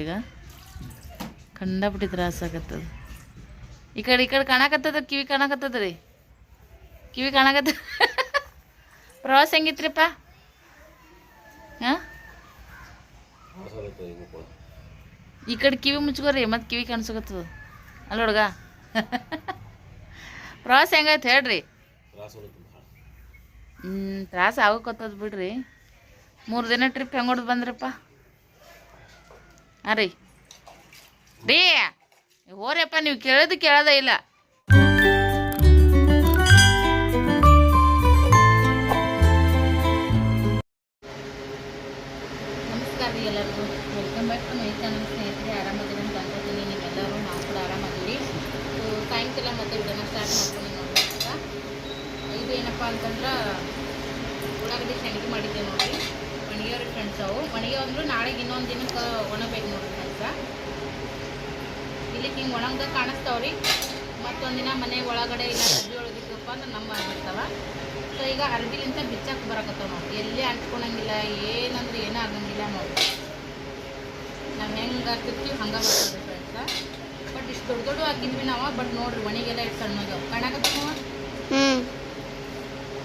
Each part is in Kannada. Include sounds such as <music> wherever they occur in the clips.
ಈಗ? ಕಂಡಾಪಟ್ಟಿ ತ್ರಾಸ ಆಗತ್ತದ. ಈ ಕಡೆ ಈ ಕಡೆ ಕಾಣಕತ್ತದ, ಕಿವಿ ಕಾಣಕತ್ತದ ರೀ. ಕಿವಿ ಕಾಣಕತ್ತ ಪ್ರವಾಸ ಹೆಂಗಿತ್ರಿಪ್ಪ? ಹಾಂ ಈ ಕಡೆ ಕಿವಿ ಮುಚ್ಕೋರಿ, ಮತ್ತೆ ಕಿವಿ ಕಾಣಿಸಕತ್ತದ. ಅಲ್ಲ ಹುಡುಗ. ಪ್ರವಾಸ ಹೆಂಗೈತೆ ಹೇಳ್ರಿ. ಹ್ಞೂ ತ್ರಾಸ ಆಗಕತ್ತದ ಬಿಡ್ರಿ. ಮೂರು ದಿನ ಟ್ರಿಪ್ ಹೆಂಗೆ ಹೊಡೆದು ಬಂದ್ರಪ್ಪ? ಹಾಂ ರೀ. ರೀ, ನೀವು ಕೇಳೋದು ಕೇಳೋದೇ ಇಲ್ಲ. ನಮಸ್ಕಾರ ಎಲ್ಲರಿಗೂ. ವೆಲ್ಕಮ್ ಟು ಮೈ ಸ್ನೇಹಿತರೆ. ಮತ್ತೆ ಇದನ್ನು ಸ್ಟಾರ್ಟ್ ಮಾಡ್ಕೊಂಡು ಇದು ಏನಪ್ಪ ಅಂತಂದ್ರೆ, ಉಳ್ಳಾಗಡ್ಡಿ ಸೆಣಗಿ ಮಾಡಿದ್ದೆ ನೋಡ್ರಿ. ಮಣಿಗೆಯವ್ರ ಫ್ರೆಂಡ್ಸ್ ಅವು. ಮಣಿಗೆ ಅಂದ್ರು ನಾಳೆಗೆ ಇನ್ನೊಂದು ದಿನಕ್ಕೆ ಒಣಬೇಕು ನೋಡಿ ಫ್ರೆಂಡ್ಸ ಇಲ್ಲಿ ಹಿಂಗೆ ಒಣಗ್ದಾಗ ಕಾಣಿಸ್ತಾವ್ರಿ. ಮತ್ತೊಂದಿನ ಮನೆ ಒಳಗಡೆ ಇಲ್ಲ ಅರ್ಬಿ ಒಳಗಿದ್ದಪ್ಪ ಅಂದ್ರೆ ನಮ್ಮ ಆಗಿರ್ತಾವ ಸೊ ಈಗ ಅರ್ಬಿಲಿಂತ ಬಿಚ್ಚಕ್ಕೆ ಬರಕತ್ತಾವ ನೋಡಿ. ಎಲ್ಲಿ ಅಂಟ್ಕೊಳಂಗಿಲ್ಲ ಏನಂದ್ರೆ ಏನೂ ಆಗಂಗಿಲ್ಲ ನೋಡ್ರಿ ನಾವು ಹೆಂಗೆ ಹಾಕಿರ್ತೀವಿ ಹಂಗೆ ಬರ್ತದೆ ಫ್ರೆಂಡ್ಸ ಬಟ್ ಇಷ್ಟು ದೊಡ್ಡ ದೊಡ್ಡ ಹಾಕಿದ್ವಿ ನಾವು ಬಟ್ ನೋಡ್ರಿ ಒಣಗೆಲ್ಲ ಇಷ್ಟು ಸಣ್ಣದು. ಕಾಣಕತ್ತಾವ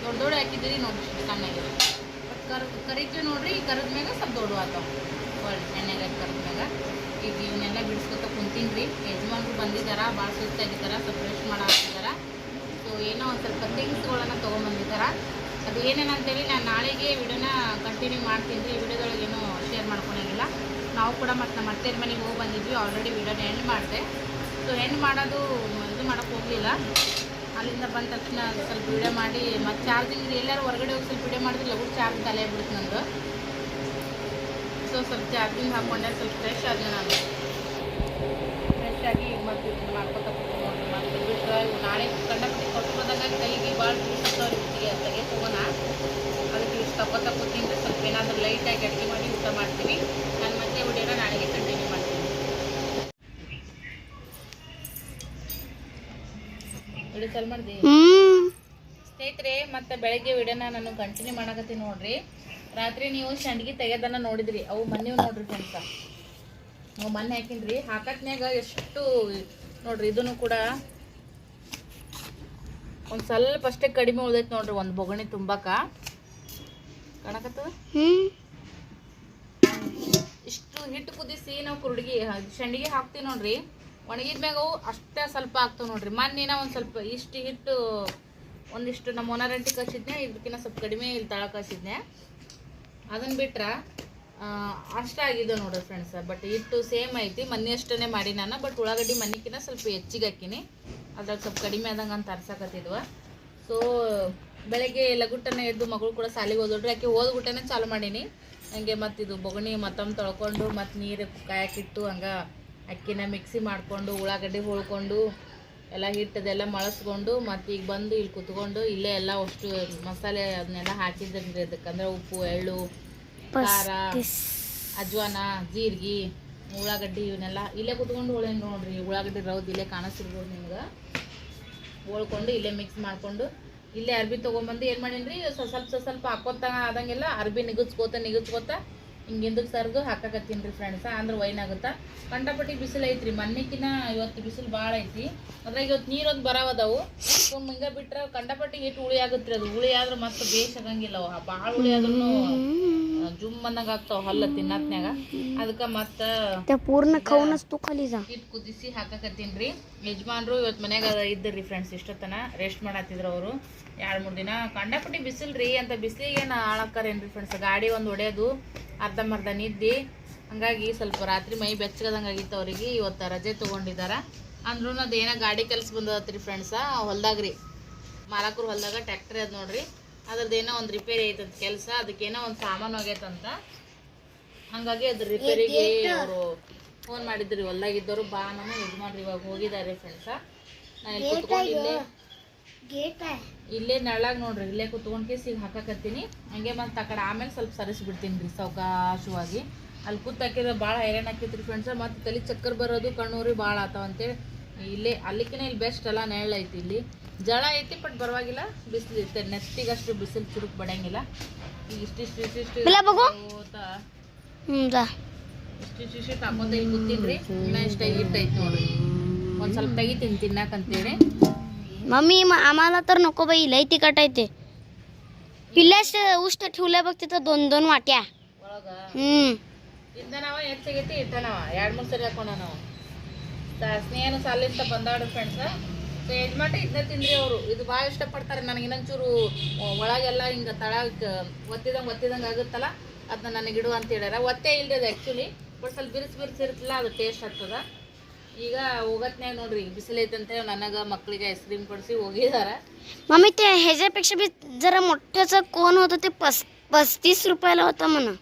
ದೊಡ್ಡ ದೊಡ್ಡ ಹಾಕಿದ್ದೀರಿ ನೋಡ್ರಿ ಇಷ್ಟು ಸಣ್ಣಗೆ. ಕರ್, ಕರಿತೀವಿ ನೋಡ್ರಿ, ಈ ಕರಿದ ಮ್ಯಾಗ ಸ್ವಲ್ಪ ದೊಡ್ಡ ಆತಾವ ಒಳ್ಳೆ ಎಣ್ಣೆಗೆ ಕರಿದ ಮ್ಯಾಗ. ಈಗ ಇವನ್ನೆಲ್ಲ ಬಿಡಿಸ್ಕೊತ ಕುಂತೀನಿ ರೀ ಯಜಮಾನ್ರು ಬಂದಿದ್ದಾರ ಭಾಳ ಸುಸ್ತಾಗಿದ್ದಾರ ಸ್ವಲ್ಪ ರೆಸ್ಟ್ ಮಾಡಾಕಿದ್ದಾರ ಸೊ ಏನೋ ಒಂದು ಸ್ವಲ್ಪ ಥಿಂಗ್ಸ್ಗಳನ್ನ ತೊಗೊಂಬಂದಿದ್ದಾರ. ಅದು ಏನೇನು ಅಂತೇಳಿ ನಾನು ನಾಳೆಗೆ ವಿಡಿಯೋನ ಕಂಟಿನ್ಯೂ ಮಾಡ್ತೀನಿ ರೀ. ಈ ವಿಡಿಯೋದೊಳಗೆ ಏನೂ ಶೇರ್ ಮಾಡ್ಕೊಳಂಗಿಲ್ಲ. ನಾವು ಕೂಡ ಮತ್ತು ನಮ್ಮ ಅತ್ತೆಯ ಮನೆಗೆ ಹೋಗಿ ಬಂದಿದ್ವಿ. ಆಲ್ರೆಡಿ ವಿಡಿಯೋನ ಎಂಡ್ ಮಾಡಿದೆ. ಸೊ ಎಂಡ್ ಮಾಡೋದು ಇದು ಮಾಡೋಕ್ಕೆ ಹೋಗಲಿಲ್ಲ. ಅಲ್ಲಿಂದ ಬಂದ ತಕ್ಷಣ ಸ್ವಲ್ಪ ವಿಡಿಯೋ ಮಾಡಿ, ಮತ್ತು ಚಾರ್ಜಿಂಗ್ ಎಲ್ಲರೂ ಹೊರಗಡೆ ಹೋಗಿ ಸ್ವಲ್ಪ ವಿಡಿಯೋ ಮಾಡಿದ್ರೆ ಲಘು ಚಾರ್ಜ್ ತಲೆ ಬಿಡುತ್ತೆ ನಂದು ಸೊ ಸ್ವಲ್ಪ ಚಾರ್ಜಿಂಗ್ ಹಾಕ್ಕೊಂಡೆ ಸ್ವಲ್ಪ ಫ್ರೆಶ್ ಆದ್ವಿ ನಾನು. ಫ್ರೆಶ್ ಆಗಿ ಮತ್ತೆ ಇದನ್ನು ಮಾಡ್ಕೊತ ಕೂತ್ಕೊಂಡು ಮತ್ತೆ ಬಿಟ್ಟು ನಾಳೆ ಕಂಡಪಟ್ಟಿ ಕೊಟ್ಟು ಬಂದಾಗ ಕೈಗೆ ಭಾಳ ಬಿಸಿಗೆ ಅಂತ ತಗೋಣ ಅದಕ್ಕೆ ಇಷ್ಟು ತಗೋತಾ ಕೂತೀನಿ ಸ್ವಲ್ಪ ಏನಾದರೂ ಲೈಟಾಗಿ ಅಡುಗೆ ಮಾಡಿ ಊಟ ಮಾಡ್ತೀವಿ. ನಾನು ಮತ್ತೆ ವಿಡಿಯೋನ ನಾಳೆಗೆ ಕಂಟಿನ್ಯೂ ಮಾಡ್ತೀನಿ ವಿಡಿಯೋ ಚಾಲು ಮಾಡಿದೆ ಸ್ನೇಹಿತರೆ ಮತ್ತೆ ಬೆಳಗ್ಗೆ ವಿಡಿಯೋನ ನಾನು ಕಂಟಿನ್ಯೂ ಮಾಡಕತ್ತೀನಿ ನೋಡ್ರಿ. ರಾತ್ರಿ ನೀವು ಸಂಡ್ಗಿ ತೆಗೆದನ್ನ ನೋಡಿದ್ರಿ. ಅವು ಮೊನ್ನೆ ನೋಡ್ರಿ ಅಂತ ನಾವು ಮೊನ್ನೆ ಹಾಕಿನ್ರಿ. ಹಾಕತ್ನ್ಯಾಗ ಎಷ್ಟು ನೋಡ್ರಿ ಇದನ್ನು ಕೂಡ ಒಂದ್ ಸ್ವಲ್ಪ ಅಷ್ಟೇ ಕಡಿಮೆ ಉಳ್ದೈತೆ ನೋಡ್ರಿ ಒಂದು ಬೊಗಣಿ ತುಂಬಾಕ. ಕಾಣಕತ್ತದ? ಇಷ್ಟು ಹಿಟ್ಟು ಕುದಿಸಿ ನಾವು ಕುರುಡಿಗೆ ಸಂಡಿಗೆ ಹಾಕ್ತೀವಿ ನೋಡ್ರಿ. ಒಣಗಿದ್ಮ್ಯಾಗ ಅವು ಅಷ್ಟೇ ಸ್ವಲ್ಪ ಆಗ್ತವೆ ನೋಡ್ರಿ. ಮೊನ್ನೆನ ಒಂದು ಸ್ವಲ್ಪ ಇಷ್ಟು ಹಿಟ್ಟು ಒಂದಿಷ್ಟು ನಮ್ಮ ಒನರಂಟಿ ಕಳ್ಸಿದ್ನೆ ಇದಕ್ಕಿಂತ ಸ್ವಲ್ಪ ಕಡಿಮೆ ಇಲ್ಲಿ ತಳ ಕಳ್ಸಿದ್ನೆ. ಅದನ್ನು ಬಿಟ್ರೆ ಅಷ್ಟ ಆಗಿದೆ ನೋಡ್ರಿ ಫ್ರೆಂಡ್ಸ್ ಬಟ್ ಹಿಟ್ಟು ಸೇಮ್ ಐತಿ. ಮೊನ್ನೆ ಅಷ್ಟೇ ಮಾಡಿ ನಾನು ಬಟ್ ಉಳ್ಳಾಗಡ್ಡಿ ಮನ್ನಿಕಿನ ಸ್ವಲ್ಪ ಹೆಚ್ಚಿಗೆ ಹಾಕಿನಿ. ಅದ್ರಾಗ ಸ್ವಲ್ಪ ಕಡಿಮೆ ಆದಂಗೆ ಅಂತ ಅರ್ಸಕತ್ತಿದ್ವ ಸೊ ಬೆಳಗ್ಗೆ ಲಗುಟ್ಟನೆ ಎದ್ದು ಮಗಳು ಕೂಡ ಸಾಲಿಗೆ ಹೋದ್ರಿ ಆಕೆ ಓದ್ಬಿಟ್ಟನೆ ಚಾಲು ಮಾಡೀನಿ. ಹಂಗೆ ಮತ್ತಿದು ಬೊಗಣಿ ಮತ್ತೊಮ್ಮೆ ತೊಳ್ಕೊಂಡು ಮತ್ತು ನೀರು ಕಾಯಕ್ಕಿಟ್ಟು ಹಂಗೆ ಅಕ್ಕಿನ ಮಿಕ್ಸಿ ಮಾಡಿಕೊಂಡು ಉಳ್ಳಾಗಡ್ಡಿ ಹುಳ್ಕೊಂಡು ಎಲ್ಲ ಹಿಟ್ಟದೆಲ್ಲ ಮಳಸ್ಕೊಂಡು ಮತ್ತು ಈಗ ಬಂದು ಇಲ್ಲಿ ಕುತ್ಕೊಂಡು ಇಲ್ಲೇ ಎಲ್ಲ ಅಷ್ಟು ಮಸಾಲೆ ಅದನ್ನೆಲ್ಲ ಹಾಕಿದ್ರಿ ಅದಕ್ಕಂದ್ರೆ ಉಪ್ಪು ಎಳ್ಳು ಖಾರ ಅಜ್ವಾನ ಜೀರಿಗೆ ಉಳ್ಳಾಗಡ್ಡಿ ಇವನ್ನೆಲ್ಲ ಇಲ್ಲೇ ಕುತ್ಕೊಂಡು ಹೋಳೇನು ನೋಡ್ರಿ. ಉಳ್ಳಾಗಡ್ಡಿ ರೌದ್ ಇಲ್ಲೇ ಕಾಣಿಸ್ತಿರ್ಬೋದು ನಿಮ್ಗೆ. ಹೋಳ್ಕೊಂಡು ಇಲ್ಲೇ ಮಿಕ್ಸ್ ಮಾಡಿಕೊಂಡು ಇಲ್ಲೇ ಅರ್ಬಿ ತೊಗೊಂಬಂದು ಏನು ಮಾಡೀನಿ ರೀ ಸ್ವಲ್ಪ ಸ್ವಲ್ಪ ಸ್ವಲ್ಪ ಹಾಕೋತ ಆದಂಗೆಲ್ಲ ಅರ್ಬಿ ನಿಗಿಸ್ಕೋತ ನಿಗಚ್ಕೋತ ಹಿಂಗಿಂದಕ್ಕೆ ಸರ್ದು ಹಾಕಕತ್ತೀನಿ ರೀ ಫ್ರೆಂಡ್ಸ ಅಂದ್ರೆ ವೈನ್ ಆಗುತ್ತಾ? ಕಂಟಪಟ್ಟಿ ಬಿಸಿಲು ಐತ್ರಿ. ಮೊನ್ನೆಕಿನ ಇವತ್ತು ಬಿಸಿಲು ಭಾಳ ಐತಿ ಅದ್ರಾಗ ಇವತ್ತು ನೀರೊಂದು ಬರವದವು. ಸೊ ಹಿಂಗೆ ಬಿಟ್ರೆ ಕಂಟಪಟ್ಟಿ ಇಟ್ಟು ಹುಳಿ ಆಗುತ್ತೆ ಅದು? ಹುಳಿ ಆದ್ರೆ ಮತ್ತೆ ಬೇಸ್ ಆಗಂಗಿಲ್ಲ ಭಾಳ ಹುಳಿ ಆದ್ರೂ ಜುಮ್ ಬಂದಂಗ ಆಗ್ತಾವ ಹಲ್ಲ ತಿನ್ನತ್ನ್ಯಾಗ. ಅದಕ್ಕೆ ಮತ್ತೆ ಪೂರ್ಣ ಇಟ್ಟು ಕುದಿಸಿ ಹಾಕಕತ್ತೀನಿ ರೀ ಯಜಮಾನ್ರು ಇವತ್ತು ಮನ್ಯಾಗ ರೀ ಫ್ರೆಂಡ್ಸ್ ಇಷ್ಟೊತ್ತನ. ರೆಸ್ಟ್ ಮಾಡತ್ತಿದ್ರು ಅವರು. ಎರಡು ಮೂರು ದಿನ ಕಂಡಪಟ್ಟಿ ಬಿಸಿಲು ರೀ ಅಂತ ಬಿಸಿಲಿಗೆ ನಾ ಹಾಳಾಕರೇನ್ರಿ ಫ್ರೆಂಡ್ಸ್ ಗಾಡಿ ಒಂದು ಹೊಡೆಯೋದು ಅರ್ಧಂಬರ್ಧ ನಿದ್ದಿ ಹಂಗಾಗಿ ಸ್ವಲ್ಪ ರಾತ್ರಿ ಮೈ ಬೆಚ್ಚಗದಂಗೆ ಆಗಿತ್ತು ಅವರಿಗೆ. ಇವತ್ತು ರಜೆ ತೊಗೊಂಡಿದ್ದಾರ ಅಂದ್ರೂ ಅದೇನೋ ಏನೋ ಗಾಡಿ ಕೆಲಸ ಬಂದದತ್ರಿ ಫ್ರೆಂಡ್ಸ ಹೊಲ್ದಾಗ ರೀ ಮಾಲಕರು ಹೊಲ್ದಾಗ ಟ್ಯಾಕ್ಟ್ರಿ ಅದು ನೋಡ್ರಿ. ಅದ್ರದ್ದು ಏನೋ ಒಂದು ರಿಪೇರಿ ಐತಂತ ಕೆಲಸ ಅದಕ್ಕೇನೋ ಒಂದು ಸಾಮಾನು ಹೋಗೈತಂತ ಹಂಗಾಗಿ ಅದ್ರ ರಿಪೇರಿಗೆ ಅವರು ಫೋನ್ ಮಾಡಿದ್ರಿ ಹೊಲ್ದಾಗಿದ್ದವರು ಬಾ ನಮ್ಮ ಮಾಡ್ರಿ ಇವಾಗ ಹೋಗಿದ್ದಾರೆ ಫ್ರೆಂಡ್ಸ ನಾನು ಇಲ್ಲಿ ಇಲ್ಲೇ ನಳಾಗ ನೋಡ್ರಿ ಇಲ್ಲೇ ಕುತ್ಕೊಂಡು ಕೇಸ್ ಈಗ ಹಾಕಕತ್ತೀನಿ. ಹಂಗೆ ಮತ್ತೆ ಆ ಆಮೇಲೆ ಸ್ವಲ್ಪ ಸರಿಸ್ಬಿಡ್ತೀನಿ ರೀ ಸಾವಕಾಶವಾಗಿ ಅಲ್ಲಿ ಕೂತ್ ಹಾಕಿದ್ರೆ ಭಾಳ ಹೈರಾಣ ಹಾಕಿತ್ರಿ ಫ್ರೆಂಡ್ಸ್ ಮತ್ತು ತಲೆ ಚಕ್ಕರ್ ಬರೋದು ಕಣ್ಣೂರಿ ಭಾಳ ಆತಾವ ಅಂತೇಳಿ ಇಲ್ಲೇ ಅಲ್ಲಿಕಿನ ಇಲ್ಲಿ ಬೆಸ್ಟ್ ಅಲ್ಲ ನೆರಳು ಐತಿ ಇಲ್ಲಿ. ಜಳ ಐತಿ ಬಟ್ ಪರವಾಗಿಲ್ಲ. ಬಿಸಿಲು ಇರ್ತದೆ ನೆತ್ತಿಗಷ್ಟು ಬಿಸಿಲು ಚುರುಕ್ ಬಡಂಗಿಲ್ಲ. ಈಗ ಇಷ್ಟಿಷ್ಟು ಇಷ್ಟಿಷ್ಟು ಇಷ್ಟಿಷ್ಟು ಇಷ್ಟು ಇಲ್ಲಿ ಕೂತೀನಿ ರೀ ಇಷ್ಟ ಹಿಟ್ಟೈತಿ ನೋಡ್ರಿ. ಒಂದ್ ಸ್ವಲ್ಪ ತೆಗಿತೀನಿ ತಿನ್ನಕಂತೇಳಿ. मम्मी म- आम्हाला तर नको बाई लई तिखट आहे ते पिल्ल्यास उष्ट ठेवल्या बघ तिथं दोन दोन वाट्या ಒಳಗ हम्म ಇಂದನವ ಹೆಚ್ಚಾಗೈತಿ ಇಟ್ಟನವ ಎರಡು ಮೂರು ಸರಿ ಹಾಕೊಂಡ ನಾವು ಸ್ನೇಹನು ಸಾಲಿಂದ ಬಂದಾಡ್ರಿ ಫ್ರೆಂಡ್ಸ್ ಸೊ ಯಜಮಾಟ ಇದನ್ನ ತಿಂದ್ರಿ ಅವರು ಇದು ಭಾಳ ಇಷ್ಟಪಡ್ತಾರೆ ನನಗೆ ಇನ್ನೊಂಚೂರು ಒಳಗೆಲ್ಲ ಹಿಂಗೆ ತಳಗ ಒತ್ತಿದಂಗೆ ಒತ್ತಿದಂಗೆ ಆಗುತ್ತಲ್ಲ ಅದನ್ನ ನನಗೆ ಇಡು ಅಂತ ಹೇಳ್ಯಾರ ಒತ್ತೆ ಇಲ್ರಿ ಅದು ಆ್ಯಕ್ಚುಲಿ ಬಟ್ ಸ್ವಲ್ಪ ಬಿರ್ಸ್ ಬಿರ್ಸ್ ಇರ್ತಲ್ಲ ಅದು ಟೇಸ್ಟ್ ಆಗ್ತದ ಈಗ ಹೋಗತ್ನ್ಯಾಗ ನೋಡ್ರಿ ಬಿಸಿಲೈತೆ ಅಂತ ನನಗೆ ಮಕ್ಕಳಿಗೆ ಐಸ್ ಕ್ರೀಮ್ ಕೊಡಿಸಿ ಹೋಗಿದಾರ मम्मी ते ह्याच्यापेक्षा बी जरा मोठ्याचं कोण होतं ते पस पस्तीस रुपयाला होतं म्हणा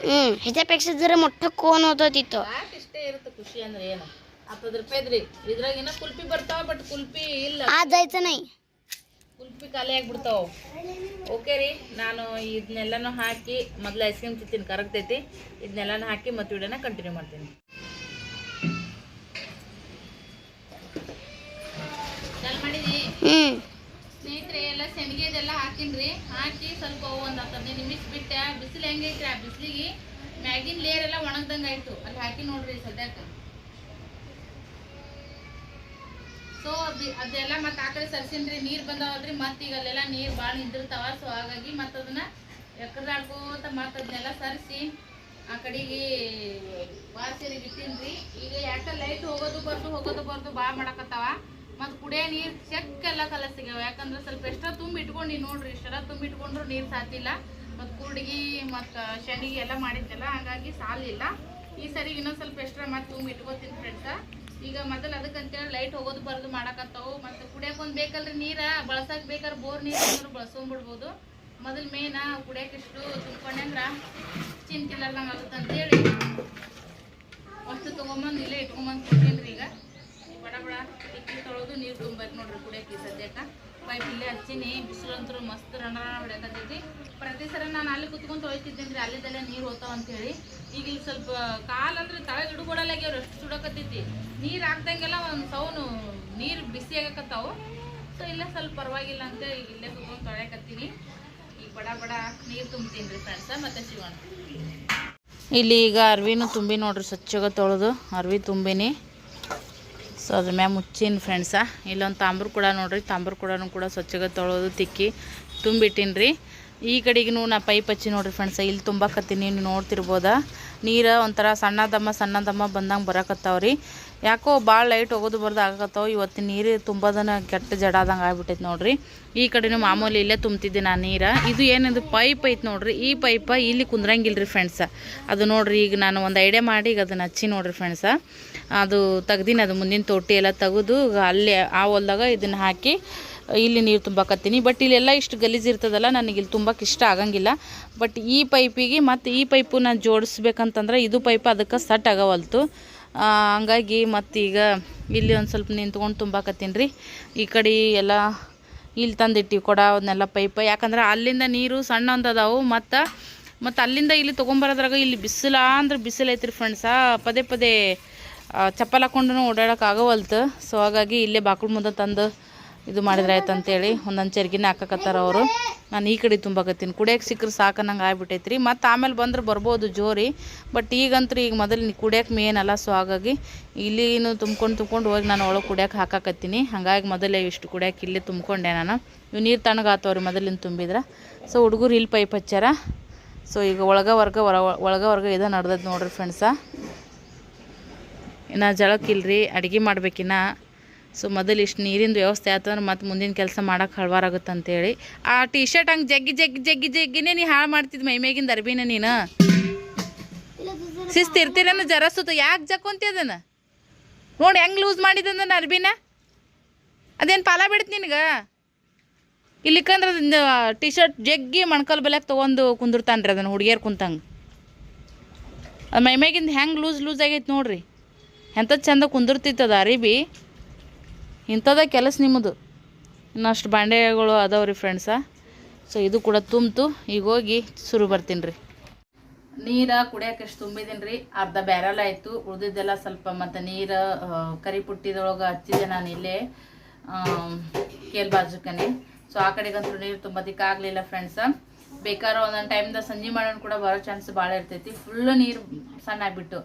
हम्म ह्याच्यापेक्षा जरा मोठं कोण होतं तिथं ಯಾಕೆ ಇಷ್ಟೇ ಇರುತ್ತೆ ಖುಷಿ ಅಂದ್ರೆ ಏನು ಹತ್ತತ್ತು ರೂಪಾಯಿದ್ರಿ ಇದ್ರಾಗ ಏನೋ ಕುಲ್ಪಿ ಬರ್ತಾವ ಬಟ್ ಕುಲ್ಪಿ ಇಲ್ಲ आज जायचं नाही ಕುಲ್ಪಿ ಖಾಲಿ ಆಗ್ಬಿಡ್ತಾವ ಓಕೆ ರೀ ನಾನು ಇದನ್ನೆಲ್ಲನೂ ಹಾಕಿ ಮೊದಲು ಐಸ್ ಕ್ರೀಮ್ ತಿಂತೀನಿ ಕರಗ್ತೈತಿ ಇದನ್ನೆಲ್ಲನೂ ಹಾಕಿ ಮತ್ತೆ ವಿಡಿಯೋನ ಕಂಟಿನ್ಯೂ ಮಾಡ್ತೀನಿ ಹ್ಮ್. ಸ್ನೇಹಿತರೆ ಎಲ್ಲ ಸೆಣಗಿ ಇದೆಲ್ಲ ಹಾಕಿನ್ರಿ ಹಾಕಿ ಸ್ವಲ್ಪ ಒಂದು ಹತ್ತದೈದು ನಿಮಿಷ ಬಿಟ್ಟ. ಬಿಸಿಲು ಹೆಂಗೈತ್ರಿ ಆ ಬಿಸಿಲಿಗೆ ಮ್ಯಾಗಿನ ಲೇಯರ್ ಎಲ್ಲ ಒಣಗ್ದಂಗೆ ಆಯ್ತು. ಅಲ್ಲಿ ಹಾಕಿ ನೋಡ್ರಿ ಸದ್ಯಕ್ಕೆ ಸೊ ಅದೆಲ್ಲ ಮತ್ತೆ ಆಕಡೆ ಕಡೆ ಸರ್ಸಿನ್ರಿ ನೀರು ಬಂದಾವಲ್ರಿ? ಮತ್ತೆ ಈಗ ಅಲ್ಲೆಲ್ಲ ನೀರು ಭಾಳ ನಿಂತಿರ್ತಾವ ಸೊ ಹಾಗಾಗಿ ಮತ್ತೆ ಅದನ್ನ ಎಕ್ಕದಾಡ್ಕೋತ ಮತ್ತೆ ಅದನ್ನೆಲ್ಲ ಸರಿಸಿ ಆ ಕಡೆಗೆ ಬಾಸಿರಿಗೆ ಇಟ್ಟಿನ್ರಿ ಈಗ ಯಾಕ ಲೈಟ್ ಹೋಗೋದು ಬರ್ದು ಹೋಗೋದು ಬರ್ದು ಭಾಳ ಮಾಡಕತ್ತಾವ. ಮತ್ತು ಕುಡಿಯೋ ನೀರು ಚೆಕ್ಕೆಲ್ಲ ಸಿಗವೆ ಯಾಕಂದ್ರೆ ಸ್ವಲ್ಪ ಎಷ್ಟೋ ತುಂಬಿ ಇಟ್ಕೊಂಡು ನೋಡ್ರಿ ಇಷ್ಟೆಲ್ಲ ತುಂಬಿ ಇಟ್ಕೊಂಡ್ರು ನೀರು ಸಾತಿಲ್ಲ ಮತ್ತು ಕುಡ್ಗಿ, ಮತ್ತು ಶನಿಗೆ ಎಲ್ಲ ಮಾಡಿದ್ದೆಲ್ಲ ಹಾಗಾಗಿ ಸಾಲಿಲ್ಲ ಈ ಸರಿ ಇನ್ನೊಂದು ಸ್ವಲ್ಪ ಎಷ್ಟ್ರ ಮತ್ತು ತುಂಬಿ ಇಟ್ಕೋತೀನಿ ಫ್ರೆಂಡ್ಸ ಈಗ ಮೊದಲು ಅದಕ್ಕಂತೇಳಿ ಲೈಟ್ ಹೋಗೋದು ಬರೋದು ಮಾಡಕತ್ತವು. ಮತ್ತು ಕುಡಿಯೋಕೊಂದು ಬೇಕಲ್ರಿ ನೀರು ಬಳಸಕ್ಕೆ ಬೇಕಾದ್ರೆ ಬೋರ್ ನೀರು ಅಂದ್ರೆ ಬಳಸ್ಕೊಂಡ್ಬಿಡ್ಬೋದು ಮೊದಲು ಮೇನ ಕುಡಿಯೋಕೆ ಇಷ್ಟು ತುಂಬ್ಕೊಂಡೆ ಚಿಂತಿಲ್ಲ ನಂಗೆ ಅಂತೇಳಿ ಅಷ್ಟು ತೊಗೊಂಬಂದು ಇಲ್ಲೇ ಇಟ್ಕೊಂಬಂದು ಕೊಡ್ತೀನಿ ಈಗ. ಬಡ ಬಡ ಇಕ್ಕಿ ತೊಳೆದು ನೀರು ತುಂಬಬೇಕು ನೋಡ್ರಿ ಕುಡಿಯಕ್ಕೆ ಸದ್ಯಕ್ಕೆ. ಪೈಪ್ ಇಲ್ಲೇ ಹಚ್ಚಿನಿ ಬಿಸಿಲು ಅಂತೂ ಮಸ್ತ್ ರಣ ಹೊಡ್ಯಾಕತ್ತೈತಿ. ಪ್ರತಿ ಸಲ ನಾನು ಅಲ್ಲಿ ಕುತ್ಕೊಂಡು ತೊಳಿತಿದ್ದೇನೆ ರೀ ಅಲ್ಲಿದ್ದಲ್ಲೇ ನೀರು ಹೋತಾವ ಅಂತೇಳಿ. ಈಗ ಇಲ್ಲಿ ಸ್ವಲ್ಪ ಕಾಲು ಅಂದ್ರೆ ತಳಗ ಅವ್ರು ಎಷ್ಟು ಸುಡಕತ್ತೈತಿ. ನೀರು ಹಾಕ್ದಂಗೆಲ್ಲ ಒಂದು ಸೌನು ನೀರು ಬಿಸಿ ಆಗಕತ್ತಾವು. ಸೊ ಇಲ್ಲ ಸ್ವಲ್ಪ ಪರವಾಗಿಲ್ಲ ಅಂತ ಈಗ ಇಲ್ಲೇ ಕುತ್ಕೊಂಡು ತೊಳೆಯಕತ್ತೀನಿ. ಈಗ ಬಡ ಬಡ ನೀರು ತುಂಬ್ತೀನಿ ರೀ ಫ್ರೆಂಡ್ಸ, ಮತ್ತೆ ಸಿಗೋಣ. ಇಲ್ಲಿ ಈಗ ಅರ್ವಿನೂ ತುಂಬಿ ನೋಡ್ರಿ, ಸ್ವಚ್ಛಗ ತೊಳೆದು ಅರ್ವಿ ತುಂಬಿನಿ. ಸೊ ಅದ್ರ ಮ್ಯಾಗ ಮುಚ್ಚಿನ ಫ್ರೆಂಡ್ಸ ಇಲ್ಲೊಂದು ತಾಂಬ್ರ ಕೂಡ ನೋಡ್ರಿ, ತಾಂಬ್ರ ಕೂಡ ಕೂಡ ಸ್ವಚ್ಛಗ ತೊಳೋದು ತಿಕ್ಕಿ ತುಂಬಿಟ್ಟಿನಿ ರೀ ಈ ಕಡೆಗೂ ನಾ ಪೈಪ್ ಹಚ್ಚಿ ನೋಡ್ರಿ ಫ್ರೆಂಡ್ಸ್ ಇಲ್ಲಿ ತುಂಬಾಕತ್ತೀನಿ ನೀವು ನೋಡ್ತಿರ್ಬೋದ? ನೀರು ಒಂಥರ ಸಣ್ಣದಮ್ಮ ಸಣ್ಣದಮ್ಮ ಸಣ್ಣ ದಮ್ಮ ಬಂದಂಗೆ ಬರಕತ್ತಾವ್ರಿ. ಯಾಕೋ ಭಾಳ ಲೈಟ್ ಹೋಗೋದು ಬರ್ದು ಆಗಕತ್ತಾವ ಇವತ್ತಿನ ನೀರು ತುಂಬೋದನ ಕೆಟ್ಟ ಜಡಾದಂಗೆ ಆಗ್ಬಿಟ್ಟೈತೆ ನೋಡ್ರಿ. ಈ ಕಡೆನೂ ಮಾಮೂಲಿ ಇಲ್ಲೇ ತುಂಬ್ತಿದ್ದೆ ನಾನು ನೀರು. ಇದು ಏನಿದು ಪೈಪ್ ಐತೆ ನೋಡ್ರಿ. ಈ ಪೈಪ ಇಲ್ಲಿ ಕುಂದ್ರಂಗಿಲ್ರಿ ಫ್ರೆಂಡ್ಸ ಅದು ನೋಡ್ರಿ ಈಗ ನಾನು ಒಂದು ಐಡಿಯಾ ಮಾಡಿ ಈಗ ಅದನ್ನು ಹಚ್ಚಿ ನೋಡ್ರಿ ಫ್ರೆಂಡ್ಸ ಅದು ತೆಗ್ದಿನಿ ಅದು ಮುಂದಿನ ತೊಟ್ಟಿ ಎಲ್ಲ ತೆಗೆದು ಅಲ್ಲಿ ಆ ಹೊಲ್ದಾಗ ಇದನ್ನು ಹಾಕಿ ಇಲ್ಲಿ ನೀರು ತುಂಬಾಕತ್ತೀನಿ. ಬಟ್ ಇಲ್ಲೆಲ್ಲ ಇಷ್ಟು ಗಲೀಜು ಇರ್ತದಲ್ಲ, ನನಗೆ ಇಲ್ಲಿ ತುಂಬಕ್ಕೆ ಇಷ್ಟ ಆಗಂಗಿಲ್ಲ. ಬಟ್ ಈ ಪೈಪಿಗೆ ಮತ್ತು ಈ ಪೈಪು ನಾನು ಜೋಡಿಸ್ಬೇಕಂತಂದ್ರೆ ಇದು ಪೈಪ್ ಅದಕ್ಕೆ ಸಟ್ ಆಗವಲ್ತು. ಹಂಗಾಗಿ ಮತ್ತೀಗ ಇಲ್ಲಿ ಒಂದು ಸ್ವಲ್ಪ ನಿಂತ್ಕೊಂಡು ತುಂಬಾಕತ್ತೀನಿ ರೀ ಈ ಕಡೆ ಎಲ್ಲ ಇಲ್ಲಿ ತಂದಿಟ್ಟಿವಿ ಕೊಡ ಅದನ್ನೆಲ್ಲ ಪೈಪ್. ಯಾಕಂದ್ರೆ ಅಲ್ಲಿಂದ ನೀರು ಸಣ್ಣ ಒಂದದಾವು. ಮತ್ತು ಮತ್ತು ಅಲ್ಲಿಂದ ಇಲ್ಲಿ ತೊಗೊಂಬರೋದ್ರಾಗ ಇಲ್ಲಿ ಬಿಸಿಲ ಅಂದ್ರೆ ಬಿಸಿಲು ಐತ್ರಿ ಫ್ರೆಂಡ್ಸ ಪದೇ ಪದೇ ಚಪ್ಪಲ್ ಹಾಕೊಂಡು ಓಡಾಡೋಕ್ಕಾಗವಲ್ತು ಸೊ ಹಾಗಾಗಿ ಇಲ್ಲೇ ಬಾಕ್ಳು ಮುಂದೆ ತಂದು ಇದು ಮಾಡಿದ್ರೆ ಆಯ್ತು ಅಂತೇಳಿ ಒಂದೊಂದು ಚರ್ಗಿನ ಹಾಕಕತ್ತಾರ ಅವರು. ನಾನು ಈ ಕಡೆ ತುಂಬಕತ್ತೀನಿ ಕುಡಿಯೋಕೆ ಸಿಕ್ಕರೆ ಸಾಕನ್ನಂಗೆ ಆಗ್ಬಿಟ್ಟೈತ್ರಿ. ಮತ್ತು ಆಮೇಲೆ ಬಂದ್ರೆ ಬರ್ಬೋದು ಜೋರಿ. ಬಟ್ ಈಗಂತೂ ಈಗ ಮೊದಲು ಕುಡಿಯೋಕೆ ಮೇನ್ ಅಲ್ಲ. ಸೊ ಹಾಗಾಗಿ ಇಲ್ಲಿನೂ ತುಂಬ್ಕೊಂಡು ತುಂಬ್ಕೊಂಡು ಹೋಗಿ ನಾನು ಒಳಗೆ ಕುಡಿಯೋಕೆ ಹಾಕಾಕತ್ತೀನಿ. ಹಾಗಾಗಿ ಮೊದಲೇ ಇಷ್ಟು ಕುಡಿಯೋಕೆ ಇಲ್ಲಿ ತುಂಬ್ಕೊಂಡೆ ನಾನು. ಇವು ನೀರು ತಣ್ಣಗಾತವ್ರಿ ಮೊದಲಿನ ತುಂಬಿದ್ರೆ. ಸೊ ಹುಡುಗರು ಇಲ್ಲಿ ಪೈಪ್ ಹಚ್ಚಾರ ಸೊ ಈಗ ಒಳಗ ವರ್ಗ ಹೊರ ಒಳಗ ವರ್ಗ ಇದು ನಡ್ದದ ನೋಡ್ರಿ ಫ್ರೆಂಡ್ಸ ಇನ್ನು ಜಳಕ್ಕಿಲ್ರಿ ಅಡುಗೆ ಮಾಡ್ಬೇಕಿನ್ನ. ಸೊ ಮೊದಲು ಇಷ್ಟು ನೀರಿಂದು ವ್ಯವಸ್ಥೆ ಆಯ್ತಂದ್ರೆ ಮತ್ತೆ ಮುಂದಿನ ಕೆಲಸ ಮಾಡೋಕೆ ಹಳವಾರಾಗುತ್ತೆ ಅಂತೇಳಿ ಆ ಟೀ ಶರ್ಟ್ ಹಂಗೆ ಜಗ್ಗಿ ಜಗ್ಗಿ ಜಗ್ಗಿ ಜಗ್ಗಿನೇ ನೀ ಹಾಳು ಮಾಡ್ತಿದ್ ಮೈಮೇಗಿಂದ ಅರ್ಬಿನ ನೀನು? ಶಿಸ್ತು ಇರ್ತೀರನ ಜರ ಸುತ್ತ? ಯಾಕೆ ಜಕ್ಕೊಂತಿ ಅದನ್ನು? ನೋಡಿ ಹೆಂಗೆ ಲೂಸ್ ಮಾಡಿದಂದ ಅರ್ಬಿನ? ಅದೇನು ಪಾಲ ಬಿಡ್ತು ನಿನಗೆ? ಇಲ್ಲಿಕಂದ್ರೆ ಟಿ ಶರ್ಟ್ ಜಗ್ಗಿ ಮಣ್ಕಲ್ ಬೆಲೆಗೆ ತೊಗೊಂಡು ಕುಂದಿರ್ತಾನ್ರಿ ಅದನ್ನು ಹುಡುಗಿಯರು ಕುಂತಂಗೆ. ಅದು ಮೈಮ್ಯಾಗಿಂದ ಹೆಂಗೆ ಲೂಸ್ ಲೂಸ್ ಆಗೈತೆ ನೋಡ್ರಿ. ಎಂಥದ್ದು ಚಂದ ಅದು ಅರಿಬಿ? ಇಂಥದ ಕೆಲಸ ನಿಮ್ಮದು. ಇನ್ನಷ್ಟು ಬಾಂಡೆಗಳು ಅದಾವ್ರಿ ಫ್ರೆಂಡ್ಸ ಸೊ ಇದು ಕೂಡ ತುಂಬಿತು. ಈಗ ಹೋಗಿ ಶುರು ಬರ್ತೀನಿ ರೀ. ನೀರು ಕುಡಿಯೋಕೆ ಎಷ್ಟು ತುಂಬಿದ್ದೀನಿ ರೀ. ಅರ್ಧ ಬ್ಯಾರಲ್ ಆಯಿತು. ಉಳಿದಿದ್ದೆಲ್ಲ ಸ್ವಲ್ಪ ಮತ್ತು ನೀರು ಕರಿ ಪುಟ್ಟಿದೊಳಗೆ ಹಚ್ಚಿದೆ ನಾನು ಇಲ್ಲೇ. ಕೇಲ್ ಬಾಜುಕನೆ ಸೊ ಆ ಕಡೆಗಂತೂ ನೀರು ತುಂಬೋದಕ್ಕೆ ಆಗಲಿಲ್ಲ ಫ್ರೆಂಡ್ಸ ಬೇಕಾದ್ರೆ ಒಂದೊಂದು ಟೈಮ್ದಾಗ ಸಂಜೆ ಮಾಡೋಣ ಕೂಡ ಬರೋ ಚಾನ್ಸ್ ಭಾಳ ಇರ್ತೈತಿ. ಫುಲ್ಲು ನೀರು ಸಣ್ಣ ಆಗ್ಬಿಟ್ಟು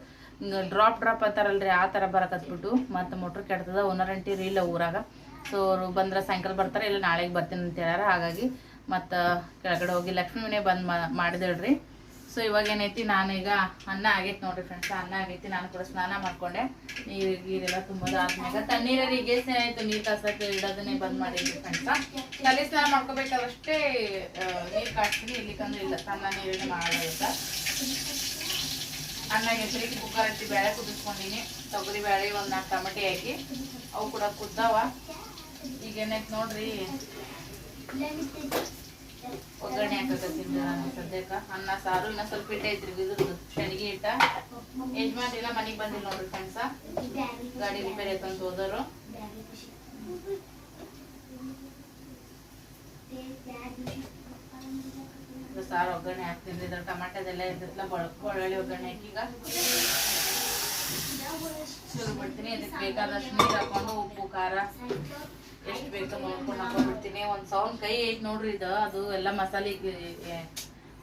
ಡ್ರಾಪ್ ಡ್ರಾಪ್ ಅಂತಾರಲ್ರಿ, ಆ ಥರ ಬರಕತ್ಬಿಟ್ಟು ಮತ್ತು ಮೋಟ್ರ್ ಕೆಡ್ತದ ಓನರ್ ಅಂಟಿರಿ ಇಲ್ಲ ಊರಾಗ. ಸೊ ಅವರು ಬಂದ್ರೆ ಸಾಯಂಕಾಲ ಬರ್ತಾರೆ, ಇಲ್ಲ ನಾಳೆಗೆ ಬರ್ತೀನಿ ಅಂತ ಹೇಳ್ಯಾರ. ಹಾಗಾಗಿ ಮತ್ತು ಕೆಳಗಡೆ ಹೋಗಿ ಲಕ್ಷ್ಮೀ ಮನೆ ಬಂದು ಮಾಡಿದೇಳ್ರಿ. ಸೊ ಇವಾಗ ಏನೈತಿ, ನಾನು ಈಗ ಅನ್ನ ಆಗೈತಿ ನೋಡ್ರಿ ಫ್ರೆಂಡ್ಸ್ ಅನ್ನ ಆಗೈತಿ. ನಾನು ಕೂಡ ಸ್ನಾನ ಮಾಡ್ಕೊಂಡೆ. ನೀರು ಗೀರೆಲ್ಲ ತುಂಬೋದು ಆದ್ಮ್ಯಾಗ. ತಣ್ಣೀರಲ್ಲಿ ಗೇಸ್ ಏನಾಯ್ತು ನೀರು ಕಾಸಕ್ಕೆ ಇಡೋದನ್ನೇ ಬಂದ್ ಮಾಡಿದ್ರಿ ಫ್ರೆಂಡ್ಸ್ ತಲೆ ಸ್ನಾನ ಮಾಡ್ಕೋಬೇಕಾದಷ್ಟೇ ನೀರು ಕಾಡ್ತೀನಿ ಇಲ್ಲಿಕಂದ್ರೆ ಇಲ್ಲ. ಸಣ್ಣ ನೀರನ್ನೇ ಮಾಡೋದ ಅನ್ನ ಹೆಸರಿಗೆ ಕುಕ್ಕರ್ ಹಚ್ಚಿ ಬೇಳೆ ಕುದಿಸ್ಕೊಂಡಿನಿ. ತೊಗರಿ ಬೇಳೆ ಒಂದು ನಾಲ್ಕು ಟಮಟೆ ಹಾಕಿ. ಅವು ಕೂಡ ಕುದ್ದಾವ. ಈಗ ಏನಾಯ್ತು ನೋಡ್ರಿ? ಒಗ್ಗರಣೆ ಹಾಕಕತ್ತೀನಿ ನಾನು ಸದ್ಯಕ್ಕೆ. ಅನ್ನ, ಸಾರು ಇನ್ನ ಸ್ವಲ್ಪ ಹಿಟ್ಟ ಐತ್ರಿ ಇದ್ರದ್ದು ಶನಿಗೆ ಹಿಟ್ಟ. ಯಜಮಾನ್ ಇಲ್ಲ ಮನೆಗೆ ಬಂದಿಲ್ಲ ನೋಡ್ರಿ ಫ್ರೆಂಡ್ಸ ಗಾಡಿ ರಿಪೇರಿ ಆಯ್ತಂತ ಹೋದರು ಸಾರು ಒಗ್ಗರಣೆ ಹಾಕ್ತೀನಿ ಇದ್ರ ಟಮಾಟದೆಲ್ಲ ಬಳ- ಬೆಳ್ಳುಳ್ಳಿ ಒಗ್ಗರಣೆ ಹಾಕಿ. ಈಗ ಶುರು ಬಿಡ್ತೀನಿ ಇದಕ್ಕೆ ಬೇಕಾದಷ್ಟು ನೀರು ಹಾಕೊಂಡು ಉಪ್ಪು, ಖಾರ ಎಷ್ಟು ಬೇಕು ನೋಡ್ಕೊಂಡು ಹಾಕೊಂಡ್ಬಿಡ್ತೀನಿ. ಒಂದು ಸೌನ್ ಕೈ ಐತೆ ನೋಡ್ರಿ ಇದು. ಅದು ಎಲ್ಲ ಮಸಾಲೆ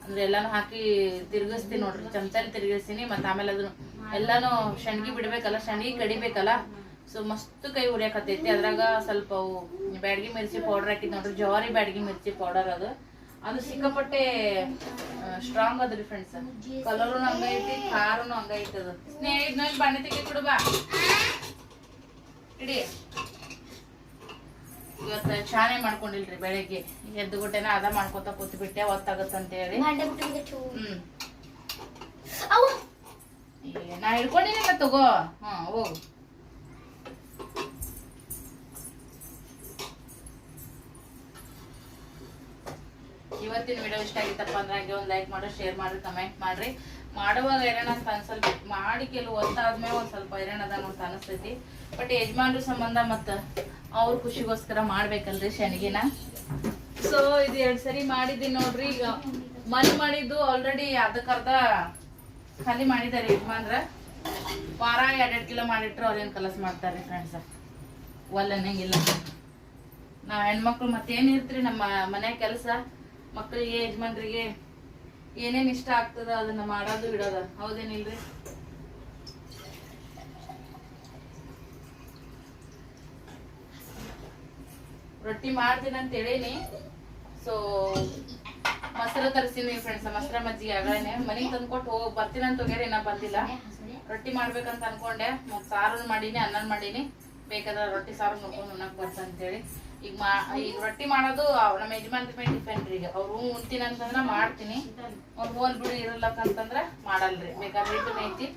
ಅಂದ್ರೆ ಎಲ್ಲಾನು ಹಾಕಿ ತಿರ್ಗಿಸ್ತೀನಿ ನೋಡ್ರಿ. ಚಮಚಲ್ಲಿ ತಿರ್ಗಿಸ್ತೀನಿ. ಮತ್ತೆ ಆಮೇಲೆ ಅದನ್ನು ಎಲ್ಲಾನು ಶಣ್ಗಿ ಬಿಡ್ಬೇಕಲ್ಲ ಶಣ್ಗಿ ಕಡಿಬೇಕಲ್ಲ. ಸೊ ಮಸ್ತ್ ಕೈ ಉರಿಯಾಕತ್ತೈತಿ. ಅದ್ರಾಗ ಸ್ವಲ್ಪ ಬ್ಯಾಡಗಿ ಮಿರ್ಚಿ ಪೌಡರ್ ಹಾಕಿದ್ ನೋಡ್ರಿ. ಜವಾರಿ ಬ್ಯಾಡಗಿ ಮಿರ್ಚಿ ಪೌಡರ್ ಅದು. ಅದು ಸಿಕ್ಕಾಪಟ್ಟೆ ಸ್ಟ್ರಾಂಗ್ ಅದ್ರಿ ಫ್ರೆಂಡ್ಸ್ ಕಲರು ಹಂಗೈತಿ ಖಾರನು ಹಂಗೈತಿ ಅದು. ಸ್ನೇಹ ಇದ್ನಲ್ಲಿ ಬಾಣೆ ತೆಗಿ ಕೊಡು ಬಾ. ಇಡಿ. ಇವತ್ತು ಚಾನೆ ಮಾಡ್ಕೊಂಡಿಲ್ರಿ ಬೆಳಿಗ್ಗೆ. ಎದ್ದು ಗುಟ್ಟೆನ ಅದ ಮಾಡ್ಕೊತ ಕೂತ್ ಬಿಟ್ಟೆ ಒತ್ತಾಗತ್ತಂತ ಹೇಳಿ ಹ್ಮ್. ನಾ ಹಿಡ್ಕೊಂಡಿನ ತಗೋ. ಹ್ಮ್ ಹೋಗು. ಇವತ್ತಿನ ವಿಡಿಯೋ ಇಷ್ಟ ಆಗಿತ್ತಪ್ಪ ಅಂದ್ರೆ ಹಾಗೆ ಒಂದು ಲೈಕ್ ಮಾಡಿ ಶೇರ್ ಮಾಡಿ ಕಮೆಂಟ್ ಮಾಡ್ರಿ. ಮಾಡುವಾಗ ಹೈರಾಣ ಅಂತ ಅನ್ಸಲ್ ಮಾಡಿ ಕೆಲವು ಹೊತ್ತಾದ್ಮೇಲೆ ಒಂದ್ ಸ್ವಲ್ಪ ಹೈರಾಣ ಅದ ಅಂತ ಅನಿಸ್ತೈತಿ. ಬಟ್ ಯಜಮಾನ್ರ ಸಂಬಂಧ ಮತ್ತ ಅವ್ರ ಖುಷಿಗೋಸ್ಕರ ಮಾಡ್ಬೇಕಲ್ರಿ ಶನಿಗಿನ. ಸೊ ಇದು ಎರಡ್ ಸರಿ ಮಾಡಿದ್ದೀನಿ ನೋಡ್ರಿ. ಈಗ ಮನ್ ಮಾಡಿದ್ದು ಆಲ್ರೆಡಿ ಅದಕ್ಕರ್ಧ ಖಾಲಿ ಮಾಡಿದ್ದಾರೆ ಯಜಮಾನ್ರ. ವಾರ ಎರಡೆರಡು ಕಿಲೋ ಮಾಡಿಟ್ರು ಅವ್ರೇನು ಕಲಸ ಮಾಡ್ತಾರೆ ಫ್ರೆಂಡ್ಸ್ ಒಲ್ಲ ಅನ್ನಂಗಿಲ್ಲ ನಾವ್ ಹೆಣ್ಮಕ್ಳು ಮತ್ತೇನ್ ಇರ್ತೀರಿ ನಮ್ಮ ಮನೆ ಕೆಲಸ. ಮಕ್ಕಳಿಗೆ ಯಜಮಾನ್ರಿಗೆ ಏನೇನ್ ಇಷ್ಟ ಆಗ್ತದ ಅದನ್ನ ಮಾಡೋದು ಇಡೋದ ಹೌದೇನಿಲ್ರಿ? ರೊಟ್ಟಿ ಮಾಡ್ತೀನಿ ಅಂತ ಹೇಳೀನಿ. ಸೊ ಮೊಸರು ತರಿಸ್ತೀನಿ ಫ್ರೆಂಡ್ಸ್ ಮೊಸರ ಮಜ್ಜಿಗೆ ಆಗಲೇ ಮನೆಗೆ ತಂದ್ಕೊಟ್ಟು ಹೋಗಿ ಬರ್ತೀನಿ ಅಂತ ಹೋಗ್ಯಾರ, ಇನ್ನ ಬಂದಿಲ್ಲ. ರೊಟ್ಟಿ ಮಾಡ್ಬೇಕಂತ ಅನ್ಕೊಂಡೆ. ಸಾರು ಮಾಡೀನಿ ಅನ್ನ ಮಾಡೀನಿ. ಬೇಕಾದ್ರೆ ರೊಟ್ಟಿ, ಸಾರು ನೋಡ್ಕೊಂಡು ಉಣ್ಣಕ್ ಬರ್ತ ಅಂತೇಳಿ ಈಗ ಮಾ ಈಗ ರೊಟ್ಟಿ ಮಾಡೋದು ನಮ್ಮ ಯಜಮಾನ್ರ ಮೇಲೆ ಡಿಪೆಂಡ್ ರೀ ಈಗ. ಅವ್ರು ಉಣ್ತೀನಿ ಅಂತಂದ್ರೆ ಮಾಡ್ತೀನಿ. ಅವ್ರು ಹೋಲ್ ಇರಲ್ಲಕ್ಕ ಅಂತಂದ್ರೆ ಮಾಡಲ್ರಿ. ಬೇಕಾದ್ರೆ ಇಟ್ಟು ಐತಿ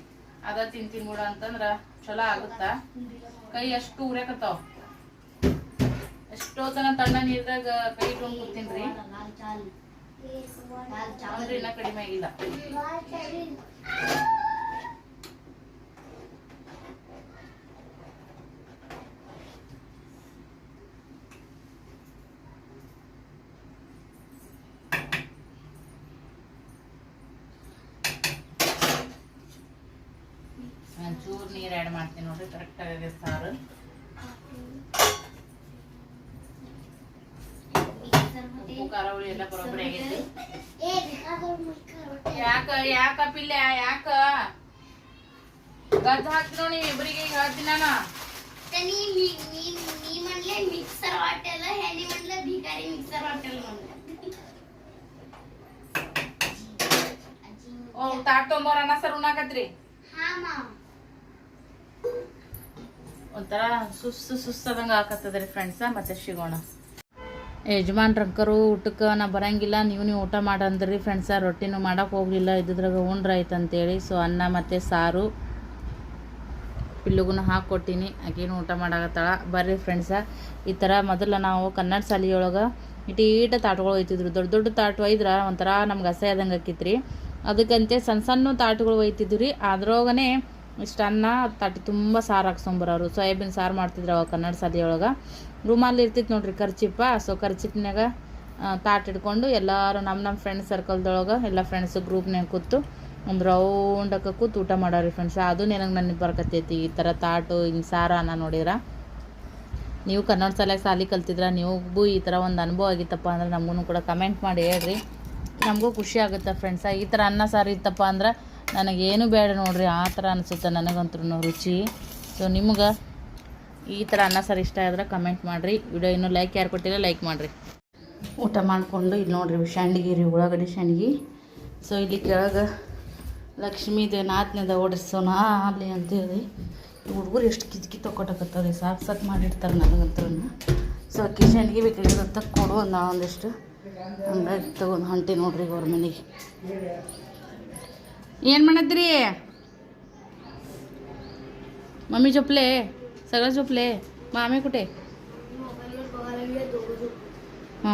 ಅದ ತಿಂತೀನಿ ಬಿಡು ಅಂತಂದ್ರೆ ಚಲೋ ಆಗುತ್ತಾ? ಕೈ ಅಷ್ಟು ಉರ್ಯಾಕತ್ತಾವ. ಎಷ್ಟೋತನ ತಣ್ಣ ನೀರ್ದಾಗ ಕೈ ಇಟ್ಕೊಂಡು ಕೂತೀನ್ರಿ ಅಂದ್ರೆ ಇನ್ನ ಕಡಿಮೆ ಆಗಿಲ್ಲ. ನೀರು ಆ್ಯಡ್ ಮಾಡ್ತೀನಿ ನೋಡಿರಿ ಕರೆಕ್ಟಾಗಿ ಸಾರು ಉಪ್ಪು ಖಾರ ಹುಳಿ ಎಲ್ಲ ಬರೋಬ್ಬರಿ ಆಗೈತಿ ಯಾಕ ಯಾಕ ಪಿಲ್ಲ ಯಾಕ ಗದ್ದ ಹಾಕ್ತಿರೋ ನೀವು ಇಬ್ಬರಿಗೆ ಈಗ ಹೇಳ್ತೀನಿ ನಾನು ಮಿಕ್ಸರ್ ವಾಟೆಲ್ಲ ಹೆಣ್ಣಿ ಮಂಡ್ಲ ಭಿಕಾರಿ ಮಿಕ್ಸರ್ ವಾಟೆಲ್ಲ ಮಂಡ್ಲ ಓ ತಾಟ್ ತೊಂಬರ ಅನ್ನ ಸರ್ ಉಣ್ಣಾಕತ್ರಿ ಹಾ ಮಾವ ಒಂಥರ ಸುಸ್ತು ಸುಸ್ತದಂಗೆ ಹಾಕತ್ತದ್ರಿ ಫ್ರೆಂಡ್ಸ ಮತ್ತೆ ಸಿಗೋಣ ಯಜಮಾನ್ರಂಕರು ಊಟಕ್ಕೆ ನಾ ಬರಂಗಿಲ್ಲ, ನೀವು ನೀವು ಊಟ ಮಾಡಂದ್ರಿ ಫ್ರೆಂಡ್ಸ ರೊಟ್ಟಿನೂ ಮಾಡೋಕೆ ಹೋಗಲಿಲ್ಲ ಇದ್ರಾಗ ಉಂಡ್ರ ಐತಂತೇಳಿ ಸೊ ಅನ್ನ ಮತ್ತು ಸಾರು ಪಿಲ್ಲುಗೂ ಹಾಕ್ಕೊಟ್ಟಿನಿ ಆಕೇನು ಊಟ ಮಾಡಾಕತ್ತಾಳ. ಬರ್ರಿ ಫ್ರೆಂಡ್ಸ ಈ ಥರ ಮೊದಲು ನಾವು ಕನ್ನಡ ಶಾಲೆಯೊಳಗೆ ಇಟೀಟ ತಾಟ್ಗಳು ಒಯ್ತಿದ್ರು. ದೊಡ್ಡ ದೊಡ್ಡ ತಾಟು ಒಯ್ದ್ರೆ ಒಂಥರ ನಮ್ಗೆ ಹಸೆ ಆದಂಗೆ ಅದಕ್ಕಂತೆ ಸಣ್ಣ ಸಣ್ಣ ತಾಟುಗಳು ಒಯ್ತಿದ್ವಿ ರೀ ಅದ್ರೊಳಗನೆ ಇಷ್ಟು ಅನ್ನ, ತಟ್ಟೆ ತುಂಬ ಸಾರು ಹಾಕ್ಸ್ಕೊಂಬರೋರು ಸೋಯಾಬೀನ್ ಸಾರು ಮಾಡ್ತಿದ್ರು ಅವಾಗ ಕನ್ನಡ ಶಾಲೆಯೊಳಗೆ ರೂಮಲ್ಲಿ ಇರ್ತಿತ್ತು ನೋಡ್ರಿ ಖರ್ಚಿಪ್ಪ ಸೊ ಖರ್ಚಿಪ್ನಾಗ ತಾಟ್ ಇಟ್ಕೊಂಡು ಎಲ್ಲರೂ ನಮ್ಮ ನಮ್ಮ ಫ್ರೆಂಡ್ಸ್ ಸರ್ಕಲ್ದೊಳಗೆ ಎಲ್ಲ ಫ್ರೆಂಡ್ಸ್ ಗ್ರೂಪ್ನಾಗ ಕೂತು ಒಂದು ರೌಂಡಕ್ಕೆ ಕೂತು ಊಟ ಮಾಡೋರಿ ಫ್ರೆಂಡ್ಸ್ ಅದು ನನಗೆ ನನಗೆ ಬರ್ಕತ್ತೈತಿ. ಈ ಥರ ತಾಟು ಹಿಂಗೆ ಸಾರು ಅನ್ನ ನೋಡಿರ ನೀವು ಕನ್ನಡ ಶಾಲೆಗೆ ಸಾಲಿ ಕಲ್ತಿದ್ರ ನೀವು ಈ ಥರ ಒಂದು ಅನುಭವ ಆಗಿತ್ತಪ್ಪ ಅಂದ್ರೆ ನಮಗೂ ಕೂಡ ಕಮೆಂಟ್ ಮಾಡಿ ಹೇಳ್ರಿ. ನಮಗೂ ಖುಷಿ ಆಗುತ್ತೆ ಫ್ರೆಂಡ್ಸ ಈ ಥರ ಅನ್ನ ಸಾರು ಇತ್ತಪ್ಪ ಅಂದ್ರೆ ನನಗೇನು ಬೇಡ ನೋಡ್ರಿ, ಆ ಥರ ಅನಿಸುತ್ತೆ ನನಗಂತೂ ರುಚಿ. ಸೊ ನಿಮ್ಗೆ ಈ ಥರ ಅನ್ನ ಸರ್ ಇಷ್ಟ ಆದ್ರೆ ಕಮೆಂಟ್ ಮಾಡಿರಿ. ವಿಡಿಯೋ ಇನ್ನೂ ಲೈಕ್ ಯಾರು ಕೊಟ್ಟಿಲ್ಲ ಲೈಕ್ ಮಾಡಿರಿ. ಊಟ ಮಾಡಿಕೊಂಡು ಇಲ್ಲಿ ನೋಡಿರಿ ಶಾಂಡ್ಗಿ ರೀ ಉಳ್ಳಾಗಡ್ಡಿ ಶಾಂಡ್ಗಿ. ಸೊ ಇಲ್ಲಿ ಕೆಳಗೆ ಲಕ್ಷ್ಮೀದ ನಾತ್ನದ ಓಡಿಸೋಣ ಅಲ್ಲಿ ಅಂತೇಳಿ ಹುಡುಗರು ಎಷ್ಟು ಕಿತ್ಕಿ ತೊಗೊಟಕತ್ತವ್ರಿ ಸಾಕು ಸಾಕು ಮಾಡಿರ್ತಾರೆ ನನಗಂತೂ ಸೊ ಅಕ್ಕಿ ಶಾಂಡ್ಗಿ ಬೇಕಾಗಿರೋ ಕೊಡು ಒಂದು ಒಂದಿಷ್ಟು ಹಂಗಾಗಿ ತಗೊಂಡು ಹೊಂಟಿ ನೋಡಿರಿ ಅವ್ರ ಏನು ಮಾಡದ್ರಿ मम्मी झोपले सगळं झोपले मामे कुठे ಹ್ಞೂ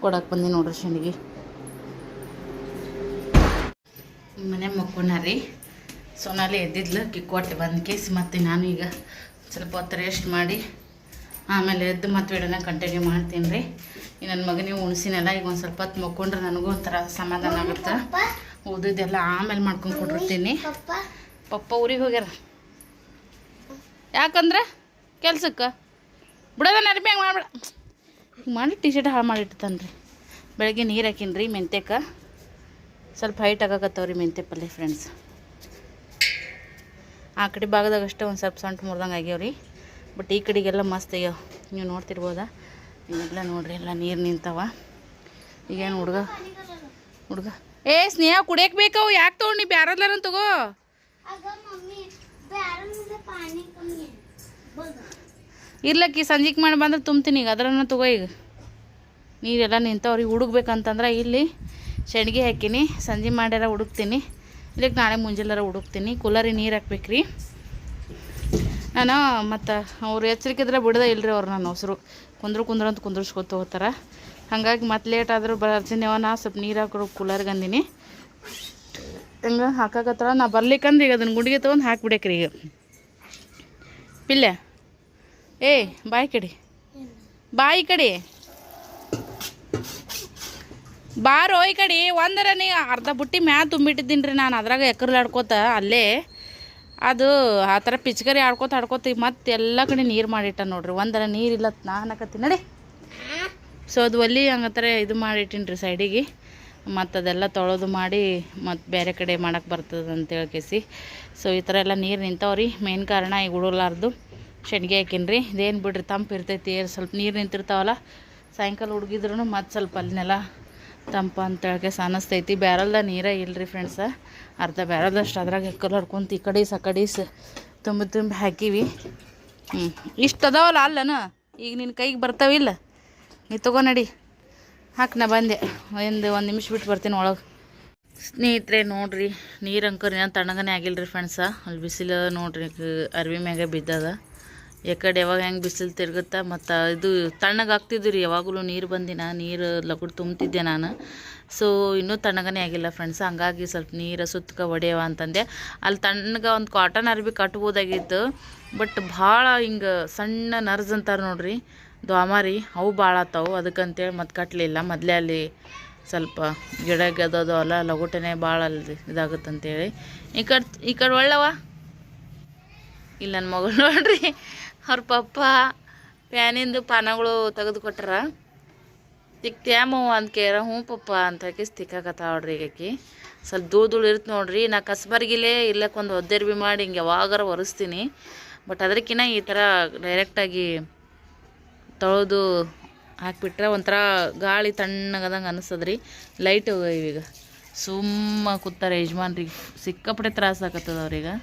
ಕೊಡಕ್ಕೆ ಬಂದಿ ನೋಡ್ರಿ ಶನಿಗೆ ಮನೆ ಮಕ್ಕೊಂಡ್ರಿ ಸೋನಾಲಿ ಎದ್ದಿದ್ಲು ಅಕ್ಕಿ ಕೊಟ್ಟೆ ಬಂದು ಕೇಸಿ ಮತ್ತೆ ನಾನು ಈಗ ಸ್ವಲ್ಪ ಹೊತ್ತು ರೆಸ್ಟ್ ಮಾಡಿ ಆಮೇಲೆ ಎದ್ದು ಮತ್ತೆ ವಿಡಿಯೋನ ಕಂಟಿನ್ಯೂ ಮಾಡ್ತೀನಿ ರೀ ಈ ನನ್ನ ಮಗನಿಗೆ ಉಣ್ಸಿನೆಲ್ಲ ಈಗ ಒಂದು ಸ್ವಲ್ಪ ಹೊತ್ತು ಮಕ್ಕೊಂಡ್ರೆ ನನಗೂ ಒಂಥರ ಸಮಾಧಾನ ಆಗುತ್ತೆ ಓದಿದ್ದೆಲ್ಲ ಆಮೇಲೆ ಮಾಡ್ಕೊಂಡು ಕೊಟ್ಟಿರ್ತೀನಿ. ಪಪ್ಪ. ಊರಿಗೆ ಹೋಗ್ಯಾರ. ಯಾಕಂದ್ರೆ ಕೆಲ್ಸಕ್ಕೆ? ಬಿಡೋದ ನೆನಪಿ ಹಂಗೆ ಮಾಡ್ಬೇಡ. ಹಿಂಗೆ ಮಾಡಿ ಟಿ ಶರ್ಟ್ ಹಾಳು ಮಾಡಿಟ್ಟಿರ್ತಾನೆ ರೀ ಬೆಳಗ್ಗೆ ನೀರು ಹಾಕಿನಿ ರೀ ಮೆಂತ್ಯಕ್ಕೆ ಸ್ವಲ್ಪ ಹೈಟ್ ಆಗಾಕತ್ತವ್ರಿ ಮೆಂತ್ಯ ಪಲ್ಯ ಫ್ರೆಂಡ್ಸ್ ಆ ಕಡೆ ಭಾಗದಾಗ ಅಷ್ಟೇ ಒಂದು ಸ್ವಲ್ಪ ಸಣ್ಣ ಮುರ್ದಂಗೆ ಆಗ್ಯಾವ್ರಿ. ಬಟ್ ಈ ಕಡೆಗೆಲ್ಲ ಮಸ್ತ್ ಆಗ್ಯಾವ. ನೀವು ನೋಡ್ತಿರ್ಬೋದಾ? ಇವೆಲ್ಲ ನೋಡ್ರಿ ಎಲ್ಲ ನೀರು ನಿಂತವ. ಈಗೇನು ಹುಡುಗ? ಹುಡುಗ? ಏ ಸ್ನೇಹ ಕುಡಿಯಕ್ ಬೇಕವು ಯಾಕೆ ತಗೊಂಡಿ ಬ್ಯಾರದ್ಲಾರ ತಗೋ? ಇರ್ಲಕ್ಕಿ ಸಂಜೆಗೆ ಮಾಡಿ ಬಂದ್ರೆ ತುಂಬ್ತೀನಿ ಈಗ. ಅದ್ರನ್ನ ತಗೋ ಈಗ. ನೀರೆಲ್ಲ ನಿಂತವ್ರಿಗೆ ಹುಡುಕ್ಬೇಕಂತಂದ್ರೆ ಇಲ್ಲಿ ಶೆಣ್ಗೆ ಹಾಕೀನಿ ಸಂಜೆ ಮಾಡ್ಯಾರ ಹುಡುಕ್ತೀನಿ. ಇಲ್ಲಿಗೆ ನಾಳೆ ಮುಂಜಾನಾರ ಹುಡುಕ್ತೀನಿ. ಕೂಲರಿಗೆ ನೀರು ಹಾಕ್ಬೇಕ್ರಿ. ನಾನು ಮತ್ತು ಅವ್ರು ಎಚ್ಚರಿಕೆ ಇದ್ರೆ ಬಿಡದ ಇಲ್ರಿ ಅವ್ರು ನನ್ನ ಹೊಸರು ಕುಂದ್ರು ಕುಂದ್ರು ಅಂತ ಕುಂದ್ರಿಸ್ಕೊತ ಹೋಗ್ತಾರೆ. ಹಾಗಾಗಿ ಮತ್ತೆ ಲೇಟ್ ಆದರೂ ಬರ್ತೀನಿ ನಾ ಸ್ವಲ್ಪ ನೀರು ಹಾಕೊಡು ಕೂಲರ್ಗೆ ಅಂದಿನಿ ಹಂಗೆ ಹಾಕಕತ್ತಾರ ನಾ ಬರ್ಲಿಕ್ಕಂದ್ರೆ ಈಗ ಅದನ್ನು ಗುಂಡಿಗೆ ತೊಗೊಂಡು ಹಾಕ್ಬಿಡಕ್ರಿ ಈಗ. ಪಿಲ್ಲೆ ಏ, ಬಾಯಿ ಕಡಿ. ಬಾಯಿ ಕಡಿ. ಬಾರೋ ಈ ಕಡಿ. ಒಂದರ ನೀ ಅರ್ಧ ಬುಟ್ಟಿ ಮ್ಯಾ ತುಂಬಿಟ್ಟಿದ್ದೀನಿ ರೀ ನಾನು. ಅದ್ರಾಗ ಎಕರ್ಲಿ ಆಡ್ಕೋತ ಅಲ್ಲೇ. ಅದು ಆ ಥರ ಪಿಚ್ಕರಿ ಆಡ್ಕೋತ ಆಡ್ಕೋತ ಮತ್ತೆ ಎಲ್ಲ ಕಡೆ ನೀರು ಮಾಡಿಟ್ಟ ನೋಡ್ರಿ. ಒಂದರ ನೀರಿಲ್ಲ ನಾ ಹಾಕತ್ತೀನಿ. ನಡಿ. ಸೊ ಅದು ಒಲ್ಲಿ ಹಂಗತ್ತಾರೆ ಇದು ಮಾಡಿಟ್ಟಿನಿ ರೀ ಸೈಡಿಗೆ ಮತ್ತು ಅದೆಲ್ಲ ತೊಳೆದು ಮಾಡಿ ಮತ್ತು ಬೇರೆ ಕಡೆ ಮಾಡಕ್ಕೆ ಬರ್ತದೆ ಅಂತ ಹೇಳ್ಕೇಸಿ ಸೊ ಈ ಥರ ಎಲ್ಲ ನೀರು ನಿಂತವ್ರಿ ಮೇನ್ ಕಾರಣ ಈಗ ಉಡಲಾರ್ದು. ಶೆಣ್ಗೆ ಹಾಕಿನ್ರಿ ಇದೇನು ಬಿಡ್ರಿ, ತಂಪು ಇರ್ತೈತಿ ಸ್ವಲ್ಪ ನೀರು ನಿಂತಿರ್ತಾವಲ್ಲ, ಸಾಯಂಕಾಲ ಹುಡುಗಿದ್ರು ಮತ್ತು ಸ್ವಲ್ಪ ಅಲ್ಲಿನೆಲ್ಲ ತಂಪ ಅಂತ ಕೇಸ ಅನ್ನಿಸ್ತೈತಿ ಬ್ಯಾರಲ್ದ ನೀರೇ ಇಲ್ಲರಿ ಫ್ರೆಂಡ್ಸ ಅರ್ಧ ಬ್ಯಾರಲ್ದಷ್ಟು ಅದ್ರಾಗ ಎಕ್ಕಲ್ ಹರ್ಕೊಂತ ಈ ಕಡೆ ಸಕಡೀಸ್ ತುಂಬ ತುಂಬ ಹಾಕೀವಿ. ಹ್ಞೂ ಇಷ್ಟು ಅದಾವಲ್ಲ ಅಲ್ಲನ? ಈಗ ನಿನ್ನ ಕೈಗೆ ಬರ್ತಾವಿಲ್ಲ ನೀ ತಗೋ ನಡಿ. ಹಾಕಿ, ನಾ ಬಂದೆ. ಒಂದು ಒಂದು ನಿಮಿಷ ಬಿಟ್ಟು ಬರ್ತೀನಿ ಒಳಗೆ. ಸ್ನೇಹಿತರೆ, ನೋಡ್ರಿ, ನೀರು ಅಂಕರ್ ಏನು ತಣ್ಣಗನೇ ಆಗಿಲ್ಲ ರೀ ಫ್ರೆಂಡ್ಸ ಅಲ್ಲಿ ಬಿಸಿಲು ನೋಡ್ರಿ ಅರ್ವಿ ಮ್ಯಾಗೆ ಬಿದ್ದದ. ಯಾಕಡೆ ಯಾವಾಗ ಹೆಂಗೆ ಬಿಸಿಲು ತಿರುಗುತ್ತಾ, ಮತ್ತು ಇದು ತಣ್ಣಗಾಗ್ತಿದ್ದು ರೀ ಯಾವಾಗಲೂ ನೀರು ಬಂದಿನ, ನೀರು ಲಗುಡ್ ತುಂಬ್ತಿದ್ದೆ ನಾನು. ಸೊ ಇನ್ನೂ ತಣ್ಣಗನೇ ಆಗಿಲ್ಲ ಫ್ರೆಂಡ್ಸ್ ಹಂಗಾಗಿ ಸ್ವಲ್ಪ ನೀರು ಸುತ್ತಕ ಒಡೆಯವ ಅಂತಂದೆ. ಅಲ್ಲಿ ತಣ್ಣಗೆ ಒಂದು ಕಾಟನ್ ಅರ್ಬಿ ಕಟ್ಬೋದಾಗಿತ್ತು ಬಟ್ ಭಾಳ ಹಿಂಗೆ ಸಣ್ಣ ನರ್ಜ್ ಅಂತಾರೆ ನೋಡ್ರಿ. ದ್ವಾಮಾರಿ ಅವು ಭಾಳ ಆತಾವು, ಅದಕ್ಕಂತೇಳಿ ಮತ್ತೆ ಕಟ್ಟಲಿಲ್ಲ ಮೊದಲೇ ಅಲ್ಲಿ ಸ್ವಲ್ಪ ಗಿಡ ಗದದು ಅಲ್ಲ ಲಗುಟನೆ ಭಾಳ ಅಲ್ಲಿ ಇದಾಗುತ್ತಂತೇಳಿ. ಈ ಕಡೆ ಈ ಕಡೆ ಒಳ್ಳವ? ಇಲ್ಲಿ ನನ್ನ ಮಗಳು ನೋಡ್ರಿ, ಅವ್ರ ಪಪ್ಪ ಪ್ಯಾನಿಂದು ಪಾನಗಳು ತೆಗೆದು ಕೊಟ್ರ. ತಿಕ್ತ್ಯಾಮವ್ವ ಅಂತ ಕೇರ, ಹ್ಞೂ ಪಪ್ಪ ಅಂತ ಹಾಕಿ ತಿಕ್ಕಾಕತ್ತ ನೋಡ್ರಿ ಈಗ ಆಕಿ. ಸ್ವಲ್ಪ ಧೂಳು ಧೂಳು ಇರುತ್ತೆ ನೋಡ್ರಿ, ನಾ ಕಸ್ಬರ್ಗಿಲೇ ಇಲ್ಲಕ್ಕೊಂದು ಒದ್ದೆರ್ಬಿ ಮಾಡಿ ಹಿಂಗೆ ಯಾವಾಗಾರ ಒರೆಸ್ತೀನಿ. ಬಟ್ ಅದಕ್ಕಿಂತ ಈ ಥರ ಡೈರೆಕ್ಟಾಗಿ ತೊಳೆದು ಹಾಕಿಬಿಟ್ರೆ ಒಂಥರ ಗಾಳಿ ತಣ್ಣಗದಂಗೆ ಅನಿಸ್ತದ್ರಿ. ಲೈಟ್ ಈಗ ಸುಮ್ಮ ಕೂತಾರೆ ಯಜಮಾನ್ರಿಗೆ ಸಿಕ್ಕಾಪಟ್ಟೆ ತ್ರಾಸ ಆಗತ್ತದ ಅವ್ರಿಗೆ.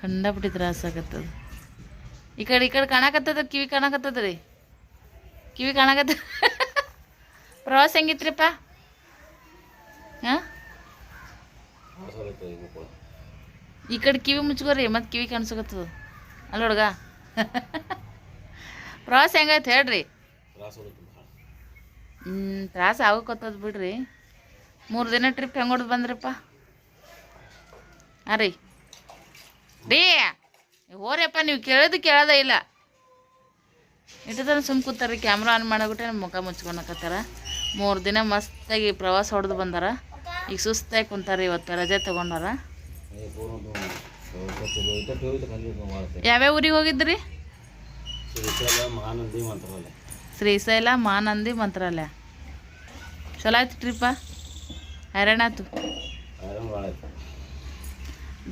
ಕಂಡಪಟ್ಟಿ ತ್ರಾಸ ಆಗತ್ತದ. ಈ ಕಡೆ ಈ ಕಡೆ ಕಾಣಕತ್ತದ, ಕಿವಿ ಕಾಣಕತ್ತದ ರೀ ಕಿವಿ ಕಾಣಕತ್ತ, <laughs> ಪ್ರವಾಸ ಹೆಂಗಿತ್ರಿಪ್ಪ? ಹಾಂ ಈ ಕಡೆ ಕಿವಿ ಮುಚ್ಕೋರಿ, ಮತ್ತೆ ಕಿವಿ ಕಾಣಿಸಕತ್ತದ. ಅಲ್ಲ ಹುಡುಗ <laughs> ಪ್ರವಾಸ ಹೆಂಗೈತೆ ಹೇಳ್ರಿ. ಹ್ಞೂ ತ್ರಾಸ ಆಗೋಕತ್ತದ್ ಬಿಡ್ರಿ. ಮೂರು ದಿನ ಟ್ರಿಪ್ ಹೆಂಗೆ ಹೊಡೆದು ಬಂದ್ರಪ್ಪ? ಹಾಂ ರೀ ರೀ ಹೋರಪ್ಪ ನೀವು ಕೇಳೋದು ಕೇಳೋದೇ ಇಲ್ಲ. ಇಟ್ಟದನ್ನ ಸುಮ್ ಕೂತಾರ್ರಿ ಕ್ಯಾಮ್ರಾ ಆನ್ ಮಾಡಿಬಿಟ್ಟೆ ಮುಖ ಮುಚ್ಕೊಳಕತ್ತಾರ ಮೂರು ದಿನ ಮಸ್ತಾಗಿ ಪ್ರವಾಸ ಹೊಡೆದು ಬಂದಾರ. ಈಗ ಸುಸ್ತಾಗಿ ಕುಂತಾರ ಇವತ್ತು ರಜೆ ತೊಗೊಂಡಾರ. ಯಾವ್ಯಾವ ಊರಿಗೆ ಹೋಗಿದ್ರಿ? ಮಹಾನಂದಿ ಮಂತ್ರಾಲಯ. ಶ್ರೀಶೈಲ ಮಾನಂದಿ ಮಂತ್ರಾಲಯ. ಚಲೋ ಆಯ್ತು ಟ್ರಿಪ್ಪ ಹೈರಾಣ ಆಯ್ತು.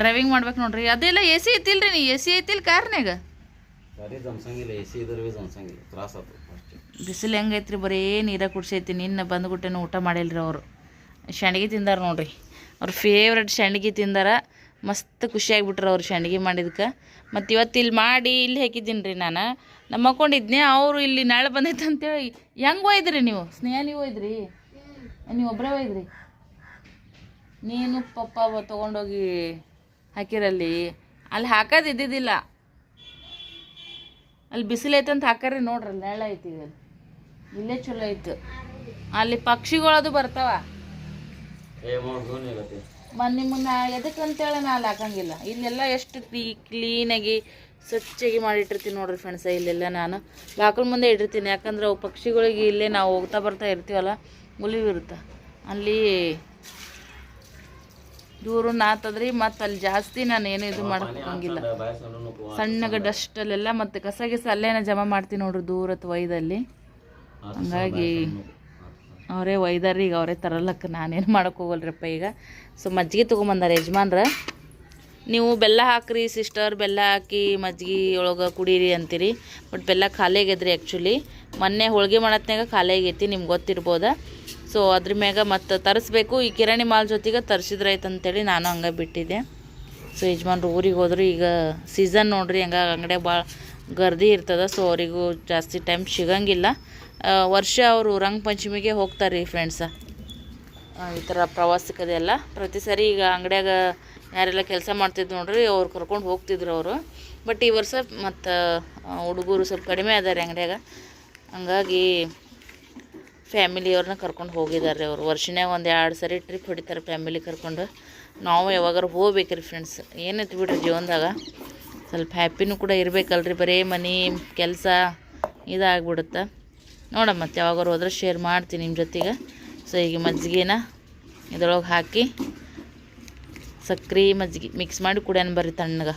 ಡ್ರೈವಿಂಗ್ ಮಾಡ್ಬೇಕು ನೋಡ್ರಿ. ಅದೆಲ್ಲ ಎ ಸಿ ಐತಿಲ್ರಿ ನೀ? ಎ ಸಿ ಐತಿಲ್ ಕಾರ್ನಾಗ ಸರಿ ಜಮ್ಸಂಗಿಲ್ಲ ಎ ಸಿ ಇದ್ರೆ ಭೀ ಜಮ್ಸಂಗಿಲ್ಲ. ತ್ರಾಸ ಆತು ಬಿಸಿಲು ಹೆಂಗೈತ್ರಿ ಬರೀ ನೀರ ಕುಡ್ಸೈತಿ. ನಿನ್ನ ಬಂದ್ಬಿಟ್ಟೇನು ಊಟ ಮಾಡಿಲ್ರಿ ಅವರು. ಸಂಡ್ಗಿ ತಿಂದಾರ ನೋಡ್ರಿ. ಅವ್ರ ಫೇವ್ರೇಟ್ ಸಂಡ್ಗಿ ತಿಂದಾರ. ಮಸ್ತ್ ಖುಷಿಯಾಗಿಬಿಟ್ರ ಅವ್ರು ಸಂಡ್ಗಿ ಮಾಡಿದ್ಕೆ. ಮತ್ತು ಇವತ್ತು ಇಲ್ಲಿ ಮಾಡಿ ಇಲ್ಲಿ ಹಾಕಿದ್ದೀನಿ ರೀ ನಾನು. ನಮ್ಮ ಅಕೊಂಡಿದ್ನೆ ಅವರು ಇಲ್ಲಿ ನಾಳೆ ಬಂದೈತೆ ಅಂತೇಳಿ. ಹೆಂಗೆ ಒಯ್ದ್ರಿ ನೀವು? ಸ್ನೇಹ ನೀವು ಒಯ್ದ್ರಿ? ನೀವು ಒಬ್ಬರೇ ಒಯ್ದ್ರಿ? ನೀನು ಪಪ್ಪ ತೊಗೊಂಡೋಗಿ ಹಾಕಿರಲ್ಲಿ. ಅಲ್ಲಿ ಹಾಕೋದು ಇದ್ದಿದ್ದಿಲ್ಲ. ಅಲ್ಲಿ ಬಿಸಿಲೈತೆ ಅಂತ ಹಾಕರಿ ನೋಡ್ರಿ ನೆರಳ ಐತಿ ಅಲ್ಲಿ. ಇಲ್ಲೇ ಚಲೋ ಐತು. ಅಲ್ಲಿ ಪಕ್ಷಿಗಳದು ಬರ್ತಾವ. ಮೊನ್ನೆ ಮುನ್ನ ಎದಕ್ಕೆ ಅಂತೇಳಿ ನಾ ಅಲ್ಲಿ ಹಾಕಂಗಿಲ್ಲ. ಇಲ್ಲೆಲ್ಲ ಎಷ್ಟು ಕ್ಲೀ ಕ್ಲೀನಾಗಿ ಸ್ವಚ್ಛಾಗಿ ಮಾಡಿಟ್ಟಿರ್ತೀನಿ ನೋಡ್ರಿ ಫ್ರೆಂಡ್ಸ ಇಲ್ಲೆಲ್ಲ ನಾನು. ಬಾಕಲ್ ಮುಂದೆ ಇಟ್ಟಿರ್ತೀನಿ. ಯಾಕಂದ್ರೆ ಅವು ಪಕ್ಷಿಗಳಿಗೆ ಇಲ್ಲೇ ನಾವು ಹೋಗ್ತಾ ಬರ್ತಾ ಇರ್ತೀವಲ್ಲ ಇರುತ್ತೆ ಅಲ್ಲಿ ದೂರ ನಾತದ್ರಿ, ಮತ್ತು ಅಲ್ಲಿ ಜಾಸ್ತಿ ನಾನು ಏನು ಇದು ಮಾಡ್ಕೊಂಗಿಲ್ಲ ಸಣ್ಣಗೆ ಡಸ್ಟಲ್ಲೆಲ್ಲ ಮತ್ತು ಕಸ ಗಿಸ ಅಲ್ಲೇನ ಜಮಾ ಮಾಡ್ತೀನಿ ನೋಡ್ರಿ ದೂರತ್ ಒಯ್ದಲ್ಲಿ. ಹಂಗಾಗಿ ಅವರೇ ಒಯ್ದಾರ ಈಗ ಅವರೇ ತರಲಕ್ಕ ನಾನೇನು ಮಾಡಕ್ಕೆ ಹೋಗಲ್ರಪ್ಪ ಈಗ. ಸೊ ಮಜ್ಜಿಗೆ ತೊಗೊಂಬಂದಾರೆ ಯಜಮಾನ್ರ. ನೀವು ಬೆಲ್ಲ ಹಾಕ್ರಿ ಸಿಸ್ಟರ್ ಬೆಲ್ಲ ಹಾಕಿ ಮಜ್ಜಿಗೆ ಒಳಗೆ ಕುಡೀರಿ ಅಂತೀರಿ. ಬಟ್ ಬೆಲ್ಲ ಖಾಲಿ ಆಗ್ಯದ್ರಿ ಆ್ಯಕ್ಚುಲಿ ಮೊನ್ನೆ ಹೋಳಿಗೆ ಮಾಡತ್ನಾಗ ಖಾಲಿ ಆಗೈತಿ ನಿಮ್ಗೆ ಗೊತ್ತಿರ್ಬೋದ. ಸೊ ಅದ್ರ ಮ್ಯಾಗ ಮತ್ತು ತರಿಸ್ಬೇಕು. ಈ ಕಿರಾಣಿ ಮಾಲ್ ಜೊತೆಗೆ ತರಿಸಿದ್ರಾಯ್ತು ಅಂತೇಳಿ ನಾನು ಹಂಗೆ ಬಿಟ್ಟಿದ್ದೆ. ಸೊ ಯಜಮಾನ್ರು ಊರಿಗೆ ಹೋದ್ರು. ಈಗ ಸೀಸನ್ ನೋಡ್ರಿ ಹಂಗೆ ಅಂಗಡಿ ಭಾಳ ಗರ್ದಿ ಇರ್ತದ. ಸೊ ಅವರಿಗೂ ಜಾಸ್ತಿ ಟೈಮ್ ಸಿಗಂಗಿಲ್ಲ. ವರ್ಷ ಅವರು ರಂಗ ಪಂಚಮಿಗೆ ಹೋಗ್ತಾರೆ ರೀ ಫ್ರೆಂಡ್ಸ ಈ ಥರ ಪ್ರವಾಸಕ್ಕದೆಲ್ಲ. ಪ್ರತಿ ಸರಿ ಈಗ ಅಂಗಡಿಯಾಗ ಯಾರೆಲ್ಲ ಕೆಲಸ ಮಾಡ್ತಿದ್ರು ನೋಡ್ರಿ, ಅವ್ರು ಕರ್ಕೊಂಡು ಹೋಗ್ತಿದ್ರು ಅವರು. ಬಟ್ ಈ ವರ್ಷ ಮತ್ತು ಹುಡುಗರು ಸ್ವಲ್ಪ ಕಡಿಮೆ ಅದಾರೆ ಅಂಗಡಿಯಾಗ. ಹಂಗಾಗಿ ಫ್ಯಾಮಿಲಿಯವ್ರನ್ನ ಕರ್ಕೊಂಡು ಹೋಗಿದ್ದಾರೆ ಅವರು. ವರ್ಷನೇ ಒಂದು ಎರಡು ಸರಿ ಟ್ರಿಪ್ ಹೊಡಿತಾರೆ ಫ್ಯಾಮಿಲಿ ಕರ್ಕೊಂಡು. ನಾವು ಯಾವಾಗಾರು ಹೋಗ್ಬೇಕ್ರಿ ಫ್ರೆಂಡ್ಸ್ ಏನೈತಿ ಬಿಡ್ರಿ ಜೀವನದಾಗ? ಸ್ವಲ್ಪ ಹ್ಯಾಪಿನೂ ಕೂಡ ಇರಬೇಕಲ್ರಿ, ಬರೀ ಮನೆ, ಕೆಲಸ ಇದಾಗ್ಬಿಡುತ್ತೆ. ನೋಡಮ್ಮ, ಮತ್ತೆ ಯಾವಾಗಾರು ಹೋದ್ರೆ ಶೇರ್ ಮಾಡ್ತೀನಿ ನಿಮ್ಮ ಜೊತೆಗೆ. ಸೊ ಈಗ ಮಜ್ಜಿಗೆನ ಇದ್ರೊಳಗೆ ಹಾಕಿ ಸಕ್ರೆ ಮಜ್ಜಿಗೆ ಮಿಕ್ಸ್ ಮಾಡಿ ಕುಡಿಯನ್ ಬರ್ರಿ ತಣ್ಣಗೆ.